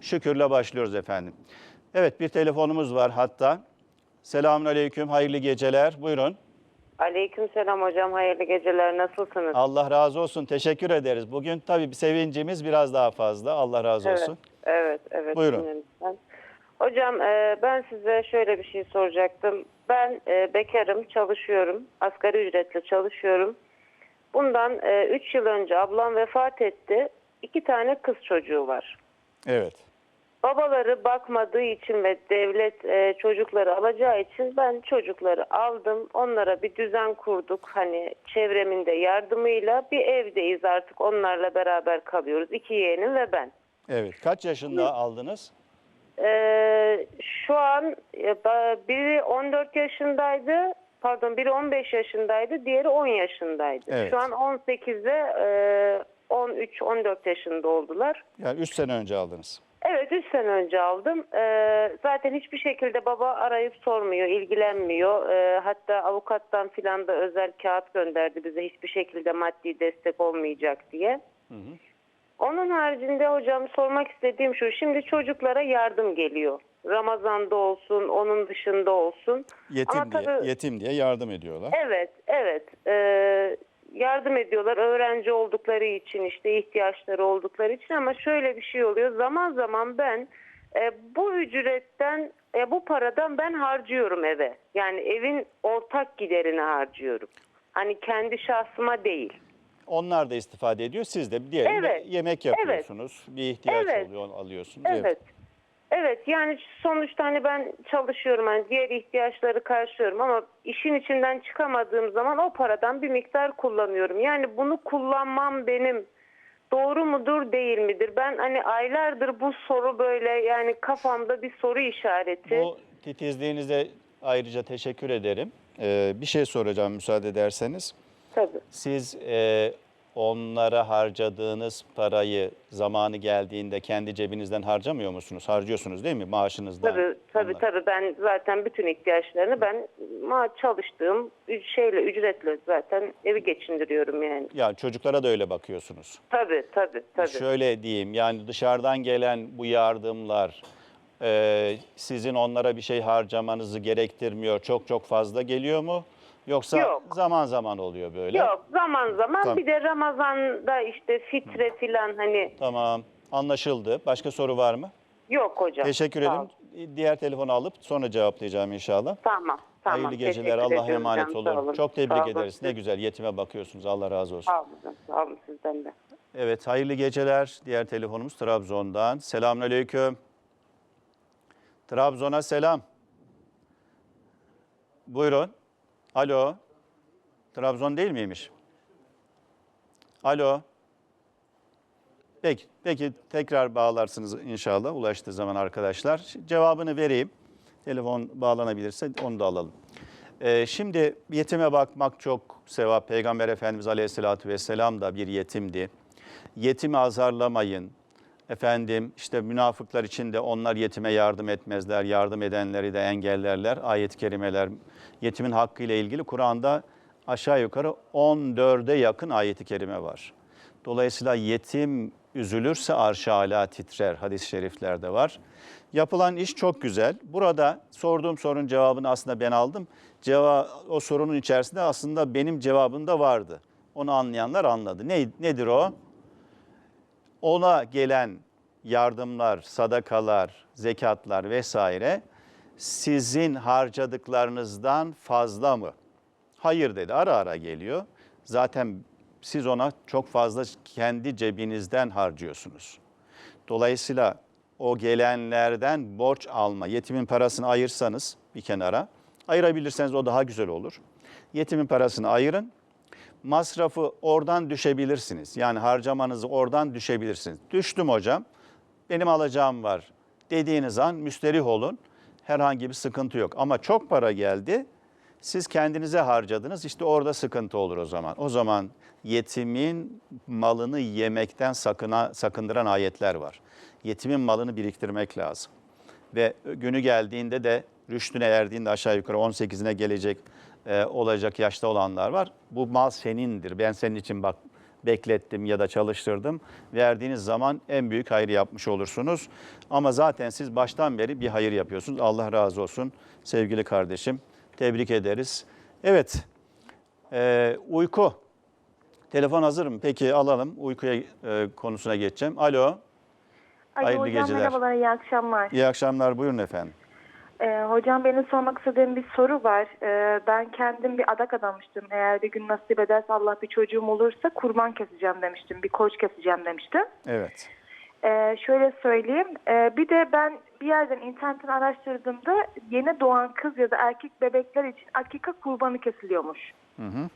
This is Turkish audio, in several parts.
Şükürle başlıyoruz efendim. Evet bir telefonumuz var hatta. Selamun aleyküm, hayırlı geceler. Buyurun. Aleykümselam hocam. Hayırlı geceler. Nasılsınız? Allah razı olsun. Teşekkür ederiz. Bugün tabii sevincimiz biraz daha fazla. Allah razı evet, olsun. evet, evet. Buyurun. dinlerim ben. Hocam e, ben size şöyle bir şey soracaktım. Ben e, bekarım, çalışıyorum. Asgari ücretle çalışıyorum. Bundan 3 yıl önce ablam vefat etti. İki tane kız çocuğu var. Evet. Babaları bakmadığı için ve devlet e, çocukları alacağı için ben çocukları aldım. Onlara bir düzen kurduk. Hani çevremin de yardımıyla bir evdeyiz artık. Onlarla beraber kalıyoruz. İki yeğenim ve ben. Evet. Kaç yaşında aldınız? Ee, şu an biri 14 yaşındaydı. Pardon biri 15 yaşındaydı. Diğeri 10 yaşındaydı. Evet. Şu an 18'e e, 13-14 yaşında oldular. Yani 3 sene önce aldınız. Evet 3 sene önce aldım. Ee, zaten hiçbir şekilde baba arayıp sormuyor, ilgilenmiyor. Ee, hatta avukattan filan da özel kağıt gönderdi bize hiçbir şekilde maddi destek olmayacak diye. Onun haricinde hocam sormak istediğim şu. Şimdi çocuklara yardım geliyor. Ramazan'da olsun, onun dışında olsun. Yetim Ama diye, tabii- yetim diye yardım ediyorlar. Evet, evet. Ee, yardım ediyorlar öğrenci oldukları için işte ihtiyaçları oldukları için ama şöyle bir şey oluyor. Zaman zaman ben e, bu ücretten, e, bu paradan ben harcıyorum eve. Yani evin ortak giderini harcıyorum. Hani kendi şahsıma değil. Onlar da istifade ediyor. Siz de diyelim Evet, yemek yapıyorsunuz. Bir ihtiyaç Evet. oluyor alıyorsunuz. Evet. Evet yani sonuçta hani ben çalışıyorum hani diğer ihtiyaçları karşılıyorum ama işin içinden çıkamadığım zaman o paradan bir miktar kullanıyorum. Yani bunu kullanmam benim doğru mudur değil midir? Ben hani aylardır bu soru böyle yani kafamda bir soru işareti. Bu titizliğinize ayrıca teşekkür ederim. Ee, bir şey soracağım müsaade ederseniz. Tabii. Siz e, onlara harcadığınız parayı zamanı geldiğinde kendi cebinizden harcamıyor musunuz? Harcıyorsunuz değil mi maaşınızdan? Tabii tabii onları? tabii ben zaten bütün ihtiyaçlarını ben ma çalıştığım şeyle ücretle zaten evi geçindiriyorum yani. Yani çocuklara da öyle bakıyorsunuz. Tabii tabii tabii. Şöyle diyeyim yani dışarıdan gelen bu yardımlar e, sizin onlara bir şey harcamanızı gerektirmiyor. Çok çok fazla geliyor mu? Yoksa Yok. zaman zaman oluyor böyle. Yok zaman zaman Tamam. bir de Ramazan'da işte fitre filan hani Tamam anlaşıldı. Başka soru var mı? yok hocam. Teşekkür Sağ ederim. Diğer telefonu alıp sonra cevaplayacağım inşallah. Tamam tamam. Hayırlı geceler. Teşekkür Allah'a ediyorum emanet sağ olun. olun. Çok tebrik Sağ olun. ederiz. Ne güzel yetime bakıyorsunuz. Allah razı olsun. Sağ olun, sağ olun sizden de. Evet, hayırlı geceler. Diğer telefonumuz Trabzon'dan. Selamünaleyküm. Trabzon'a selam. Buyurun. Alo. Trabzon değil miymiş? Alo. Peki, peki tekrar bağlarsınız inşallah ulaştığı zaman arkadaşlar. Cevabını vereyim. Telefon bağlanabilirse onu da alalım. Ee, şimdi yetime bakmak çok sevap. Peygamber Efendimiz Aleyhisselatü Vesselam da bir yetimdi. Yetimi azarlamayın. Efendim işte münafıklar için de onlar yetime yardım etmezler. Yardım edenleri de engellerler. Ayet-i kerimeler yetimin hakkıyla ilgili Kur'an'da aşağı yukarı 14'e yakın ayet-i kerime var. Dolayısıyla yetim üzülürse arş-ı ala titrer hadis-i şeriflerde var. Yapılan iş çok güzel. Burada sorduğum sorunun cevabını aslında ben aldım. Ceva o sorunun içerisinde aslında benim cevabım da vardı. Onu anlayanlar anladı. Ne, nedir o? Ona gelen yardımlar, sadakalar, zekatlar vesaire sizin harcadıklarınızdan fazla mı? Hayır dedi. Ara ara geliyor. Zaten siz ona çok fazla kendi cebinizden harcıyorsunuz. Dolayısıyla o gelenlerden borç alma, yetimin parasını ayırsanız bir kenara, ayırabilirseniz o daha güzel olur. Yetimin parasını ayırın, masrafı oradan düşebilirsiniz. Yani harcamanızı oradan düşebilirsiniz. Düştüm hocam, benim alacağım var dediğiniz an müsterih olun. Herhangi bir sıkıntı yok. Ama çok para geldi, siz kendinize harcadınız. İşte orada sıkıntı olur o zaman. O zaman yetimin malını yemekten sakına, sakındıran ayetler var. Yetimin malını biriktirmek lazım. Ve günü geldiğinde de rüştüne erdiğinde aşağı yukarı 18'ine gelecek e, olacak yaşta olanlar var. Bu mal senindir. Ben senin için bak beklettim ya da çalıştırdım. Verdiğiniz zaman en büyük hayrı yapmış olursunuz. Ama zaten siz baştan beri bir hayır yapıyorsunuz. Allah razı olsun sevgili kardeşim. Tebrik ederiz. Evet, ee, uyku. Telefon hazır mı? Peki alalım. Uykuya e, konusuna geçeceğim. Alo. Alo Hayırlı hocam geceler. merhabalar, iyi akşamlar. İyi akşamlar. Buyurun efendim. Ee, hocam benim sormak istediğim bir soru var. Ee, ben kendim bir adak adamıştım. Eğer bir gün nasip ederse Allah bir çocuğum olursa kurban keseceğim demiştim. Bir koç keseceğim demiştim. Evet. Ee, şöyle söyleyeyim. Ee, bir de ben bir yerden internetten araştırdığımda yeni doğan kız ya da erkek bebekler için akika kurbanı kesiliyormuş. Hı hı.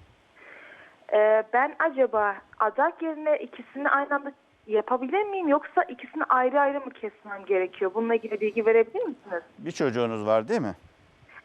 Ee, ben acaba adak yerine ikisini aynı anda yapabilir miyim yoksa ikisini ayrı ayrı mı kesmem gerekiyor? Bununla ilgili bilgi verebilir misiniz? Bir çocuğunuz var değil mi?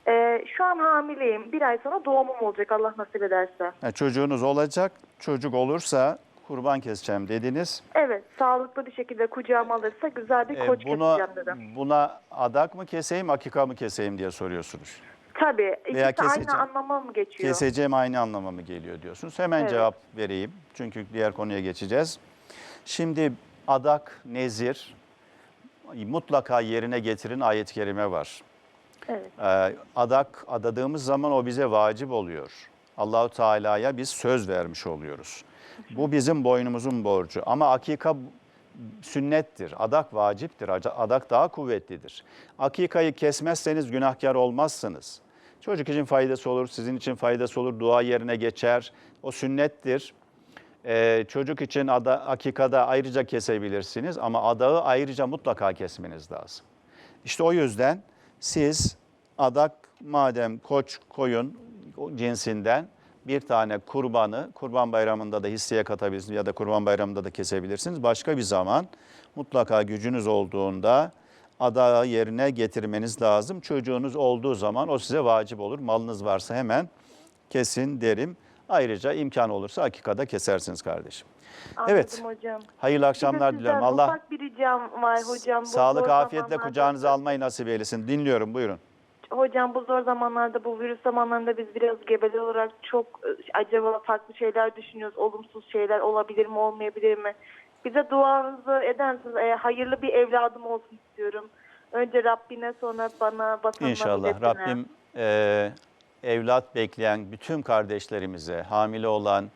Ee, şu an hamileyim. Bir ay sonra doğumum olacak Allah nasip ederse. Ha, çocuğunuz olacak. Çocuk olursa kurban keseceğim dediniz. Evet, sağlıklı bir şekilde kucağıma alırsa güzel bir Ee, koç buna, keseceğim dedim. buna adak mı keseyim, akika mı keseyim diye soruyorsunuz. Tabii, ikisi Veya aynı keseceğim. anlama mı geçiyor? Keseceğim aynı anlama mı geliyor diyorsunuz. Hemen Evet. cevap vereyim. Çünkü diğer konuya geçeceğiz. Şimdi adak, nezir mutlaka yerine getirin ayet-i kerime var. Evet, Ee, adak adadığımız zaman o bize vacip oluyor. Allahu Teala'ya biz söz vermiş oluyoruz. Bu bizim boynumuzun borcu. Ama akika sünnettir. Adak vaciptir. Ac- Adak daha kuvvetlidir. Akikayı kesmezseniz günahkar olmazsınız. Çocuk için faydası olur, sizin için faydası olur, dua yerine geçer. O sünnettir. Ee, çocuk için ada, akikada ayrıca kesebilirsiniz ama adağı ayrıca mutlaka kesmeniz lazım. İşte o yüzden siz adak madem koç koyun cinsinden bir tane kurbanı kurban bayramında da hisseye katabilirsiniz ya da kurban bayramında da kesebilirsiniz. Başka bir zaman mutlaka gücünüz olduğunda adağı yerine getirmeniz lazım. Çocuğunuz olduğu zaman o size vacip olur. Malınız varsa hemen kesin derim. Ayrıca imkan olursa hakikada kesersiniz kardeşim. anladım Evet. hocam. Hayırlı Bir akşamlar sizden diliyorum. Allah ufak bir ricam var hocam. Bu sağlık afiyetle kucağınıza almayı nasip eylesin. Dinliyorum buyurun. Hocam bu zor zamanlarda, bu virüs zamanlarında biz biraz gebeler olarak çok e, acaba farklı şeyler düşünüyoruz. Olumsuz şeyler olabilir mi, olmayabilir mi? Bize duanızı eder misiniz? E, hayırlı bir evladım olsun istiyorum. Önce Rabbine sonra bana, vatanıma, İnşallah milletine. Rabbim e, evlat bekleyen bütün kardeşlerimize, hamile olan,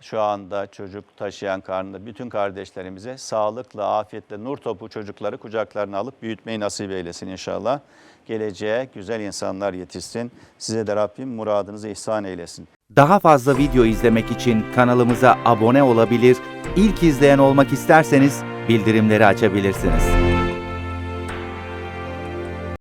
şu anda çocuk taşıyan karnında bütün kardeşlerimize sağlıkla, afiyetle, nur topu çocukları kucaklarına alıp büyütmeyi nasip eylesin inşallah. Geleceğe güzel insanlar yetişsin. Size de Rabbim muradınızı ihsan eylesin. Daha fazla video izlemek için kanalımıza abone olabilir, ilk izleyen olmak isterseniz bildirimleri açabilirsiniz.